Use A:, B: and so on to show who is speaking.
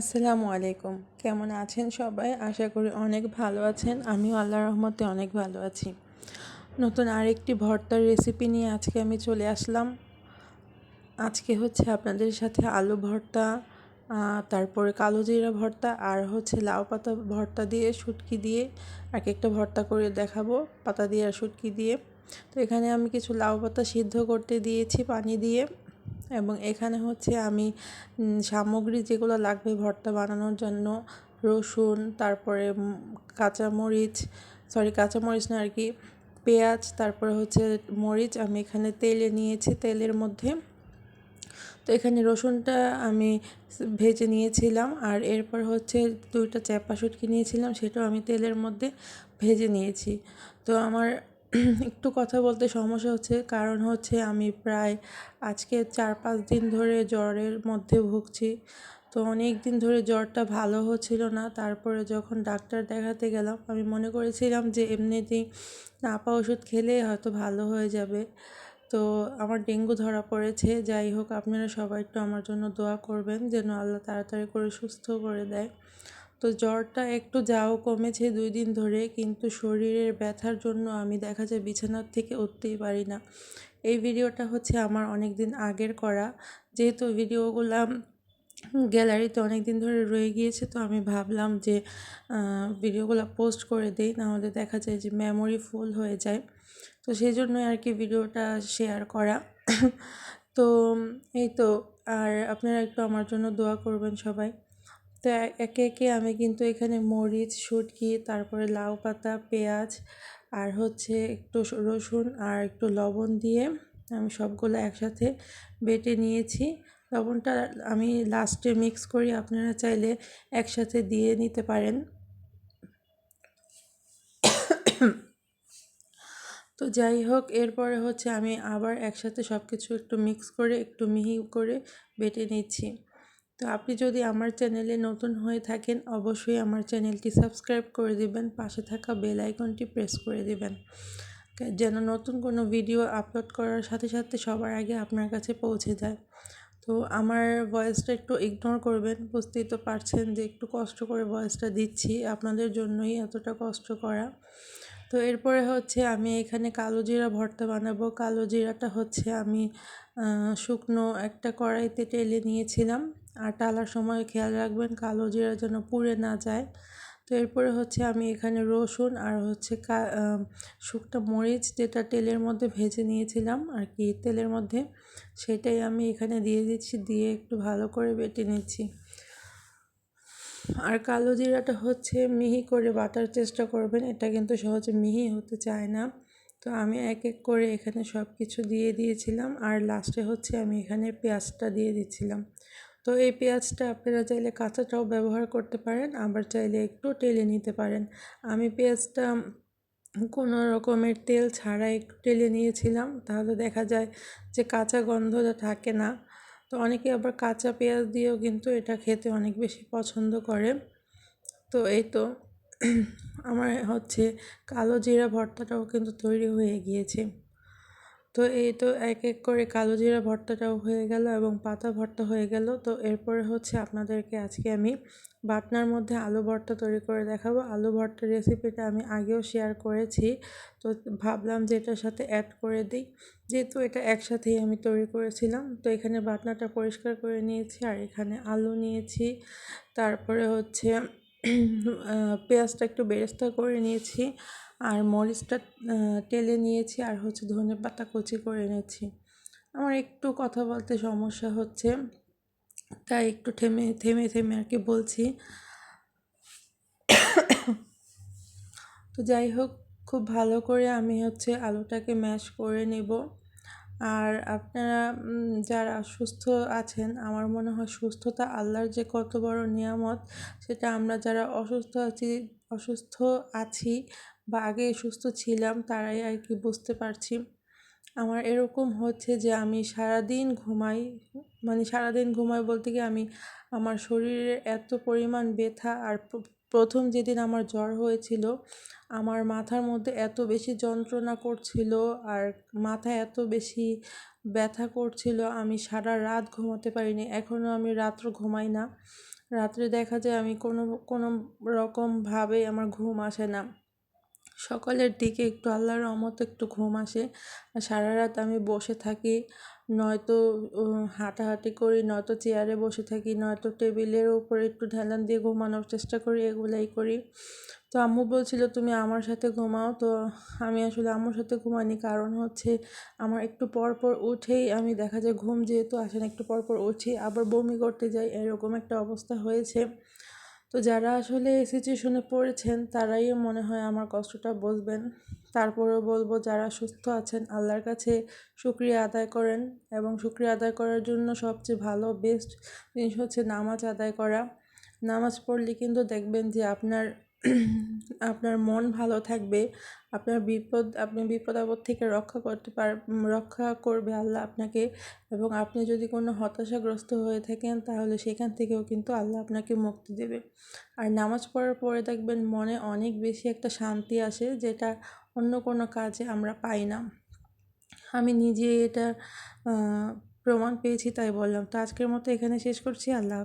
A: আসসালামু আলাইকুম। কেমন আছেন সবাই? আশা করি অনেক ভালো আছেন। আমিও আল্লাহ রহমতে অনেক ভালো আছি। নতুন আরেকটি ভর্তার রেসিপি নিয়ে আজকে আমি চলে আসলাম। আজকে হচ্ছে আপনাদের সাথে আলু ভর্তা তারপরে কালো জিরা ভর্তা আর হচ্ছে লাউ পাতা ভর্তা দিয়ে, শুটকি দিয়ে এক একটা ভর্তা করে দেখাবো, পাতা দিয়ে আর শুটকি দিয়ে। তো এখানে আমি কিছু লাউ পাতা সিদ্ধ করতে দিয়েছি পানি দিয়ে। এবং এখানে হচ্ছে আমি সামগ্রী যেগুলো লাগবে ভর্তা বানানোর জন্য, রসুন, তারপরে কাঁচামরিচ সরি কাঁচামরিচ না আর কি, পেঁয়াজ, তারপরে হচ্ছে মরিচ, আমি এখানে তেলে নিয়েছি তেলের মধ্যে। তো এখানে রসুনটা আমি ভেজে নিয়েছিলাম আর এরপর হচ্ছে দুইটা চ্যাপা শুটকি নিয়েছিলাম, সেটাও আমি তেলের মধ্যে ভেজে নিয়েছি। তো আমার একটু কথা বলতে সমস্যা হচ্ছে। কারণ হচ্ছে আমি প্রায় আজকে চার পাঁচ দিন ধরে জ্বরের মধ্যে ভুগছি। তো অনেক দিন ধরে জ্বরটা ভালো হচ্ছিল না। তারপরে যখন ডাক্তার দেখাতে গেলাম, আমি মনে করেছিলাম যে এমনিতেই নাপা ওষুধ খেলে হয়তো ভালো হয়ে যাবে। তো আমার ডেঙ্গু ধরা পড়েছে। যাই হোক, আপনারা সবাই একটু আমার জন্য দোয়া করবেন, যেন আল্লাহ তাড়াতাড়ি করে সুস্থ করে দেয়। তো জ্বরটা একটু যাও কমেছে দুই দিন ধরে, কিন্তু শরীরের ব্যথার জন্য আমি দেখা যায় বিছানার থেকে উঠতেই পারি না। এই ভিডিওটা হচ্ছে আমার অনেক দিন আগের করা। যেহেতু ভিডিওগুলো গ্যালারিতে অনেক দিন ধরে রয়ে গিয়েছে, তো আমি ভাবলাম যে ভিডিওগুলো পোস্ট করে দিই, নাহলে দেখা যায় যে মেমোরি ফুল হয়ে যায়। তো সেই জন্যই আর কি ভিডিওটা শেয়ার করা। তো এই তো, আর আপনারা একটু আমার জন্য দোয়া করবেন সবাই। তো একে একে আমি কিন্তু এখানে মরিচ, শুটকি, তারপরে লাউ পাতা, পেঁয়াজ আর হচ্ছে একটু রসুন আর একটু লবণ দিয়ে আমি সবগুলো একসাথে বেটে নিয়েছি। লবণটা আমি লাস্টে মিক্স করি, আপনারা চাইলে একসাথে দিয়ে নিতে পারেন। তো যাই হোক, এরপরে হচ্ছে আমি আবার একসাথে সব কিছু একটু মিক্স করে, একটু মিহি করে বেটে নিচ্ছি। তো আপনি যদি আমার চ্যানেলে নতুন হয়ে থাকেন, অবশ্যই আমার চ্যানেলটি সাবস্ক্রাইব করে দিবেন, পাশে থাকা বেল আইকনটি প্রেস করে দিবেন। যেন নতুন কোনো ভিডিও আপলোড করার সাথে সাথে সবার আগে আপনার কাছে পৌঁছে যায়। তো আমার ভয়েসটা একটু ইগনোর করবেন, বুঝতেই তো পারছেন যে একটু কষ্ট করে ভয়েসটা দিচ্ছি, আপনাদের জন্যই এতটা কষ্ট করা। তো এরপরে হচ্ছে আমি এখানে কালো জিরা ভর্তা বানাবো। কালো জিরাটা হচ্ছে আমি শুকনো একটা কড়াইতে টেলে নিয়েছিলাম। আর টালার সময় খেয়াল রাখবেন কালো জিরা যেন পুড়ে না যায়। তো এরপরে হচ্ছে আমি এখানে রসুন আর হচ্ছে শুকনো মরিচ যেটা তেলের মধ্যে ভেজে নিয়েছিলাম আর কি, তেলের মধ্যে সেটাই আমি এখানে দিয়ে দিচ্ছি, দিয়ে একটু ভালো করে বেটে নিচ্ছি। আর কালো জিরাটা হচ্ছে মিহি করে বাটার চেষ্টা করবেন, এটা কিন্তু সহজে মিহি হতে চায় না। তো আমি এক এক করে এখানে সব কিছু দিয়ে দিয়েছিলাম আর লাস্টে হচ্ছে আমি এখানে পেঁয়াজটা দিয়ে দিচ্ছিলাম। তো এই পেঁয়াজটা আপনারা চাইলে কাঁচাটাও ব্যবহার করতে পারেন, আবার চাইলে একটু টেলে নিতে পারেন। আমি পেঁয়াজটা কোনো রকমের তেল ছাড়া একটু টেলে নিয়েছিলাম, তাহলে দেখা যায় যে কাঁচা গন্ধটা থাকে না। তো অনেকে আবার কাঁচা পেঁয়াজ দিয়েও কিন্তু এটা খেতে অনেক বেশি পছন্দ করে। তো এই তো আমার হচ্ছে কালো জিরা ভর্তাটাও কিন্তু তৈরি হয়ে গিয়েছে। তো এই তো এক এক করে কালো জিরা ভর্তাটাও হয়ে গেল এবং পাতা ভর্তা হয়ে গেল। তো এরপরে হচ্ছে আপনাদেরকে আজকে আমি বাটনার মধ্যে আলু ভর্তা তৈরি করে দেখাবো। আলু ভর্তার রেসিপিটা আমি আগেও শেয়ার করেছি। তো ভাবলাম যে এটার সাথে অ্যাড করে দিই। যেহেতু এটা একসাথেই আমি তৈরি করেছিলাম, তো এখানে বাটনাটা পরিষ্কার করে নিয়েছি আর এখানে আলু নিয়েছি। তারপরে হচ্ছে পেঁয়াজটা একটু বেরেস্তা করে নিয়েছি। আর মরিচটা টেলে নিয়েছি আর হচ্ছে ধনে পাতা কুচি করে নিয়েছি আমার একটু কথা বলতে সমস্যা হচ্ছে, তাই একটু থেমে থেমে থেমে আর কি বলছি। তো যাই হোক, খুব ভালো করে আমি হচ্ছে আলুটাকে ম্যাশ করে নেব। আর আপনারা যারা সুস্থ আছেন, আমার মনে হয় সুস্থতা আল্লাহর যে কত বড় নিয়ামত, সেটা আমরা যারা অসুস্থ আছি অসুস্থ আছি বা আগে সুস্থ ছিলাম, তারাই আর কি বুঝতে পারছি। আমার এরকম হচ্ছে যে আমি সারাদিন ঘুমাই মানে সারাদিন ঘুমাই বলতে কি আমি, আমার শরীরে এত পরিমাণ ব্যথা আর প্রথম যেদিন আমার জ্বর হয়েছিল, আমার মাথার মধ্যে এত বেশি যন্ত্রণা করছিল আর মাথা এত বেশি ব্যথা করছিল, আমি সারা রাত ঘুমাতে পারিনি। এখনও আমি রাত্র ঘুমাই না। রাত্রে দেখা যায় আমি কোনো কোনো রকমভাবে আমার ঘুম আসে না। সকালের দিকে একটু আল্লাহর রহমতে একটু ঘুম আসে। আর সারা রাত আমি বসে থাকি, নয়তো হাঁটাহাঁটি করি, নয়তো চেয়ারে বসে থাকি, নয়তো টেবিলের উপরে একটু ঢেলান দিয়ে ঘুমানোর চেষ্টা করি, এগুলাই করি। তো আম্মু বলছিল, তুমি আমার সাথে ঘুমাও। তো আমি আসলে আম্মুর সাথে ঘুমাইনি, কারণ হচ্ছে আমার একটু পর পর উঠেই আমি দেখা যায় ঘুম যেহেতু আসে না, একটু পর পর উঠি, আবার বমি করতে যাই, এরকম একটা অবস্থা হয়েছে। তো যারা আসলে এই সিচুয়েশনে পড়েছেন, তারাই মনে হয় আমার কষ্টটা বুঝবেন। তারপরেও বলব, যারা সুস্থ আছেন, আল্লাহর কাছে শুক্রিয়া আদায় করেন এবং শুক্রিয়া আদায় করার জন্য সবচেয়ে ভালো বেস্ট জিনিস হচ্ছে নামাজ আদায় করা। নামাজ পড়লে কিন্তু দেখবেন যে আপনার আপনার মন ভালো থাকবে, আপনার বিপদ, আপনি বিপদ আপদ থেকে রক্ষা করতে পার রক্ষা করবে আল্লাহ আপনাকে এবং আপনি যদি কোনো হতাশাগ্রস্ত হয়ে থাকেন তাহলে সেখান থেকেও কিন্তু আল্লাহ আপনাকে মুক্তি দেবে। আর নামাজ পড়ার পরে দেখবেন মনে অনেক বেশি একটা শান্তি আসে যেটা অন্য কোনো কাজে আমরা পাই না। আমি নিজে এটা প্রমাণ পেয়েছি তাই বললাম। তো আজকের মতো এখানে শেষ করছি। আল্লাহ